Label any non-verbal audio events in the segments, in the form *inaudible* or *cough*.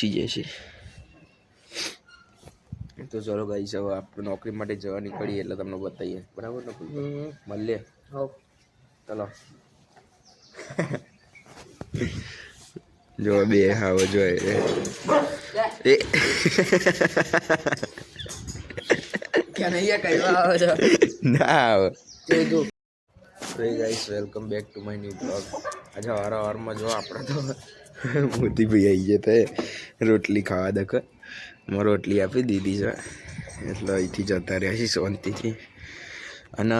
પહોંચી જશે. તો ચલો ગાઈસ હવે આપણે નોકરી માટે જવા નીકળીએ એટલે તમને બતાવીએ. બરાબર ને મળીએ. હો ચલો. જો બે હાવ જો એ. ના guys welcome back to my new blog આજે વારા વારમાં જો આપણે તો *laughs* મોતીભાઈ આવી ગયા તે રોટલી ખાવા દખ. મેં રોટલી આપી દીધી છે. એટલે અહીંથી જતા રહ્યા છીએ શાંતિથી. અને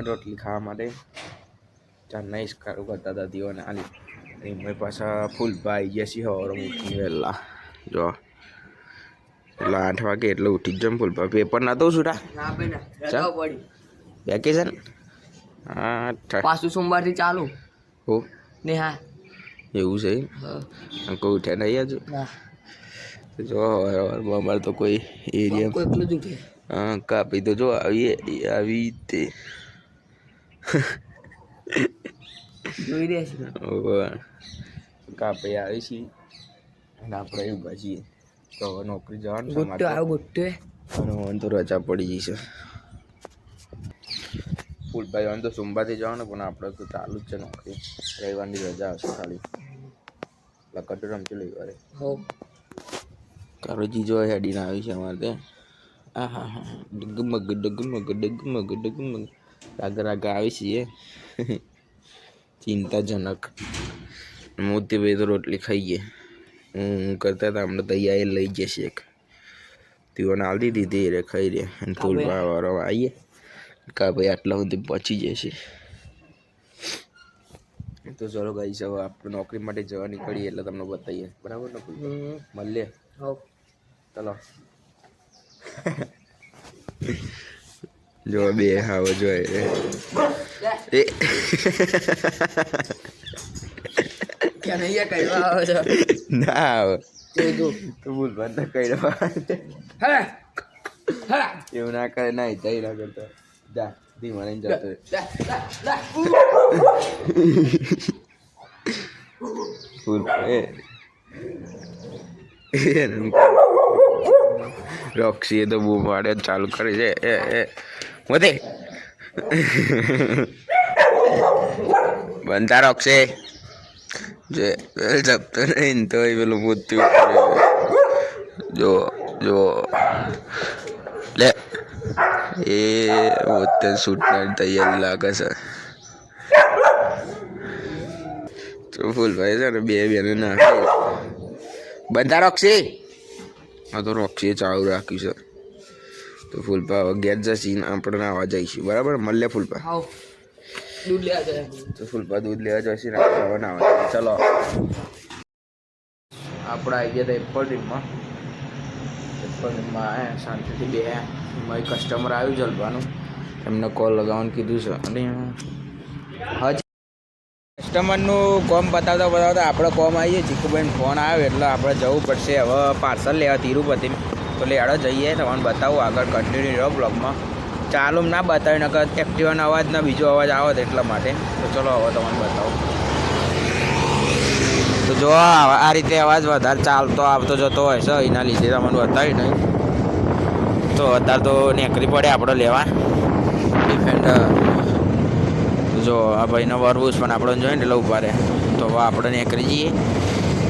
રોટલી ખાવા માટે ચેન્નાઈ ઇસ્કારો કરતા હતા તેઓને આલી. એમાં પાછા ફૂલપા આવી ગયા છીએ હવે ઉઠી વહેલા. જો. એટલે આઠ વાગે એટલે ઉઠી જ જમ ફૂલપા પેપર ના તો પડી. વેકેશન? હા પાછું સોમવારથી ચાલુ. હો. ને હા એવું છે. કોઈ ઉઠ્યા નહીં હજુ? જો હવાર હવારમાં અમારે તો કોઈ એરિયા ઉઠે. હા કાપી તો જો આવી આવી તે જોઈ રહ્યા છે કાપી આવી છીએ અને આપણે એવું છીએ તો હવે નોકરી જવાનું ગોટ્ટો આવ્યો ગોટ્ટો અને હવે તો રજા પડી જશે ફૂલભાઈ જવાનું તો સોમવારથી જવાનું પણ આપણે તો ચાલુ જ છે નોકરી. રવિવારની રજા હશે ખાલી. લકટ રમતી લઈ વારે હો જીજો જો હેડીને આવી છે અમારે ત્યાં આ હા હા ડગમગ ડગમગ ડગમગ ડગમગ. રાગ રાગ આવી છીએ. ચિંતાજનક. મોતીભાઈ તો રોટલી ખાઈએ હું કરતા હતા હમણાં તૈયારી લઈ જશે એક. તેઓને આલી દીધી રે ખાઈ રે. અને ફૂલ વાળો આવીએ કા ભાઈ આટલા સુધી પહોંચી જશે. તો ચલો ગાઈસ હવે આપણે નોકરી માટે જવા નીકળીએ એટલે તમને બતાવીએ. બરાબર ને ફૂલ? મળીએ. હો ચલો. *laughs* જો બે હાવ જો એ. ક્યાં નહીં કહેવા આવે છે? ના આવે. ભૂલ બંધ કઈ હા? એવું ના કરે ના જઈ ના કરતો. જા ધીમા જતો રહે. લા લા લા ભૂલ એ તો બૂમ પાડે ચાલુ કરે છે. એ એ, વધે. બનતા રોક્ષે જે જપતો નહીં તો એ પેલું મૃત્યુ જો જો. લે. એ, પોતે શૂટની તૈયારી લાગે છે. તો ફૂલભાઈ છે ને બે બેને નાખી. બધા રોક્ષી હા તો રોક્ષીએ ચાલુ રાખ્યું છે. તો ફૂલપા હવે ઘેર જશીને આપણે નાવા જઈશું બરાબર? મળે ફૂલપા દૂધ લેવા તો ફૂલપા દૂધ લેવા ને આપણે હવે નાવા ચલો. આપણે આવી ગયા હતા એપલ રીમમાં એપલ રીમમાં શાંતિથી બે મારી કસ્ટમર આવ્યું જલવાનું એમને કોલ લગાવવાનું કીધું છે. અને હજી કસ્ટમરનું કોમ બતાવતા બતાવતા આપણે કોમ આવીએ ચીકુભાઈ ફોન આવ્યો એટલે આપણે જવું પડશે. હવે પાર્સલ લેવા તિરુપતિ. તો લેડો જઈએ તમને બતાવું આગળ કન્ટિન્યુ રહ્યો બ્લોગમાં ચાલુ ના બતાવી, નકર એક્ટિવાનો અવાજ ના બીજો અવાજ આવે તો એટલા માટે. તો ચલો હવે તમને બતાવું. તો જો આ રીતે અવાજ વધારે ચાલતો આવતો જતો હોય છે. એના લીધે તમને બતાવી નહીં. તો અત્યારે તો નેકરી પડે આપણે લેવા. ડિફેન્ડર જો આ ભાઈનો વરબૂસ પણ આપણને જોઈને એટલે ઊભા રહે તો આપણે નીકળી જઈએ.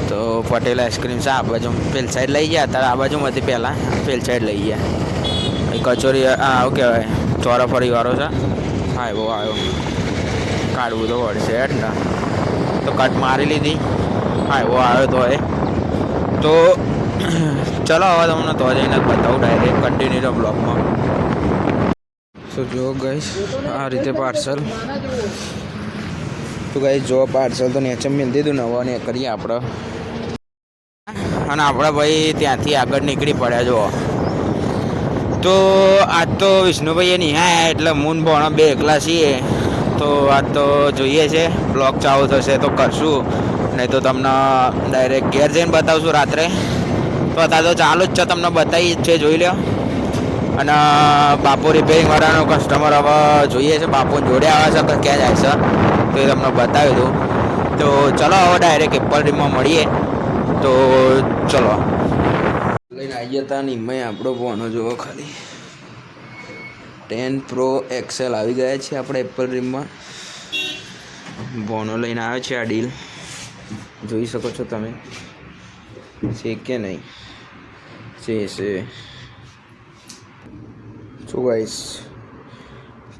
તો પટેલ આઈસ્ક્રીમ છે, આ બાજુ પેલ સાઈડ લઈ ગયા, અત્યારે આ બાજુમાંથી પહેલાં પેલ સાઈડ લઈ ગયા. કચોરી હા આવું કહેવાય ચોરાફળી વાળો છે. હા એવો આવ્યો. કાઢવું તો પડશે હેડ ને. તો કટ મારી લીધી. હા એવો આવ્યો તો એ. તો ચલો, હવે તમને તો જઈને બતાવું ડાયરેક્ટ કન્ટિન્યુ બ્લોગમાં તો જો ગઈશ આ રીતે પાર્સલ તો ગઈ જો પાર્સલ તો નેચે મેળ દીધું નવા ને કરીએ આપણે. અને આપણા ભાઈ ત્યાંથી આગળ નીકળી પડ્યા જો તો આજ તો વિષ્ણુભાઈએ નિહાયા એટલે મૂન ભણો બે એકલા છીએ. તો આજ તો જોઈએ છે બ્લોગ ચાલુ થશે તો કરશું. નહીં તો તમને ડાયરેક્ટ ઘેર જઈને બતાવશું રાત્રે. તો અત્યારે તો ચાલુ જ છે, તમને બતાવી છે, જોઈ લો અને બાપુ રિપેરિંગ વાળાનો કસ્ટમર હવે જોઈએ છે. બાપુ જોડે આવે છે કે ક્યાં જાય છે, તો એ તમને બતાવી દઉં. તો ચલો હવે ડાયરેક્ટ એપલ રીમમાં મળીએ. તો ચલો. લઈને આવી ગયા નિમય આપણો ફોનો જોવો ખાલી. ટેન પ્રો એક્સેલ આવી ગયા છે આપણે એપલ રીમમાં બોનો લઈને આવ્યો છે આ ડીલ જોઈ શકો છો તમે. છે કે નહીં? છે છે. શું guys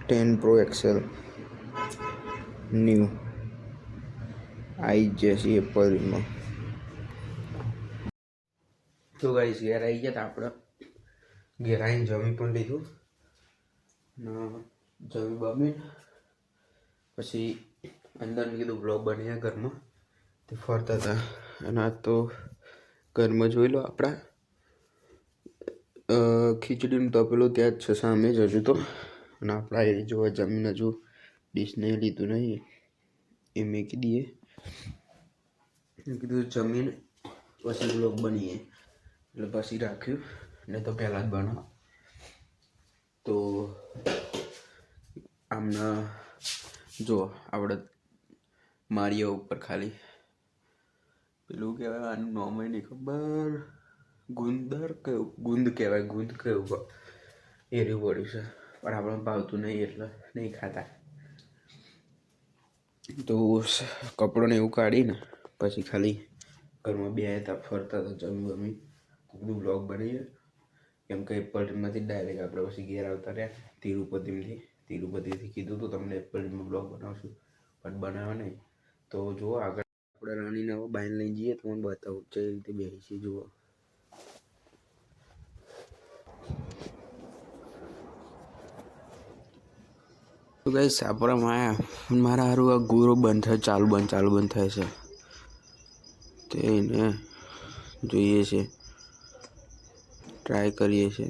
ten pro XL new આવી જશે એપલ રીમમાં તો ગાઈસ, ઘેર આવી ગયા આપણે. ઘેર આવીને જમી પણ લીધું. જમી બમી પછી અંદર મેં કીધું બ્લોગ બન્યા ઘરમાં. તે ફરતા હતા અને આ તો ઘરમાં જોઈ લો આપણા. ખીચડીનું તપેલું ત્યાં જ છે સામે જ હજુ તો. અને આપણા એ જોવા જમીન હજુ ડીશને લીધું નહીં, એ મેકી દઈએ. મેં કીધું જમીન, પછી બ્લોક બનીએ. એટલે પછી રાખ્યું. ને તો પહેલાં જ બનાવ. તો આમના, જો આપણે મારીઓ ઉપર ખાલી. પેલું કહેવાય, આનું નોમ નહીં ખબર. ગુંદર કયું? ગુંદ કહેવાય, ગુંદ કયું એ રહ્યું પડ્યું છે. પણ આપણે ભાવતું નહીં એટલે નહીં ખાતા. તો કપડોને એવું કાઢીને પછી ખાલી ઘરમાં બે હતા, ફરતા હતા, જમી બમી. બધું બ્લોગ બનાવીએ. કેમ કે એપલમાંથી ડાયરેક્ટ આપણે પછી ઘેર આવતા રહ્યા. તિરુપતિમાંથી તિરુપતિથી કીધું હતું તમને એપલમાં બ્લોગ બનાવશું. પણ બનાવ્યો નહીં. તો જુઓ આગળ આપણે રાણીને બાઈન લઈને જઈએ તો મને બતાવું જે રીતે બેસી જુઓ. તો કઈ સાપરામાં માયા, મારા હારું આ ગુરુ બંધ થાય, ચાલુ બંધ ચાલુ બંધ થાય છે. તે એને જોઈએ છે. ટ્રાય કરીએ છીએ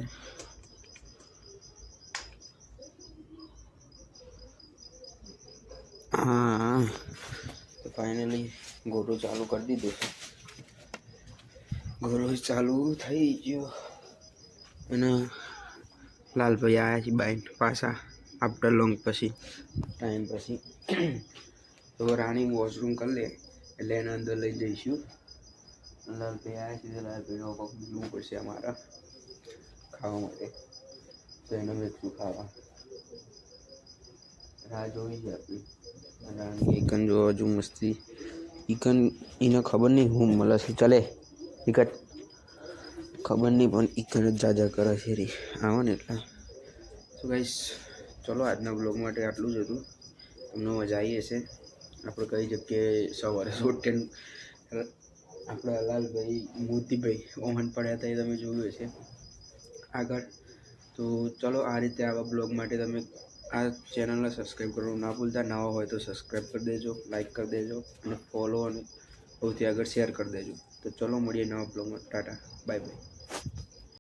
હા. તો ફાઇનલી ગોરો ચાલુ કરી દીધો છે. ગોરો ચાલુ થઈ ગયો. અને લાલભાઈ આવ્યા છે બાઈન પાછા. આફ્ટર લોંગ પછી. ટાઈમ પછી. તો રાણી વોશરૂમ કરી લે. એટલે એના અંદર લઈ જઈશું. લાલભાઈ આવ્યા છે લાલભાઈનો પગ બીજું પડશે અમારા. ખાવા માટે. તો એને વેચવું ખાવા. રાહ જોઈ છે આપણી. આની એકન જો હજુ મસ્તી. ઇકન એને ખબર નહીં હું મળે છે ચાલે. ઈકટ ખબર નહીં પણ ઇકન જ જાજા કરે છે રી. આવો ને એટલે. સો ગાઈસ ચલો, આજના બ્લોગ માટે આટલું જ હતું. તમને મજા આવી હશે. આપણે કઈ જગ્યાએ સવારે સોટેન આપણા લાલભાઈ, મોતીભાઈ, ઓમન પડ્યા હતા એ તમે જોયું હશે. આગળ. તો ચલો, આ રીતે આવા બ્લોગ માટે તમે આ ચેનલને સબસ્ક્રાઈબ કરવાનું ના ભૂલતા. નવા હોય તો સબસ્ક્રાઈબ કરી દેજો લાઈક કરી દેજો અને ફોલો અને સૌથી આગળ શેર કરી દેજો. તો ચલો, મળીએ નવા બ્લોગમાં ટાટા. Bye bye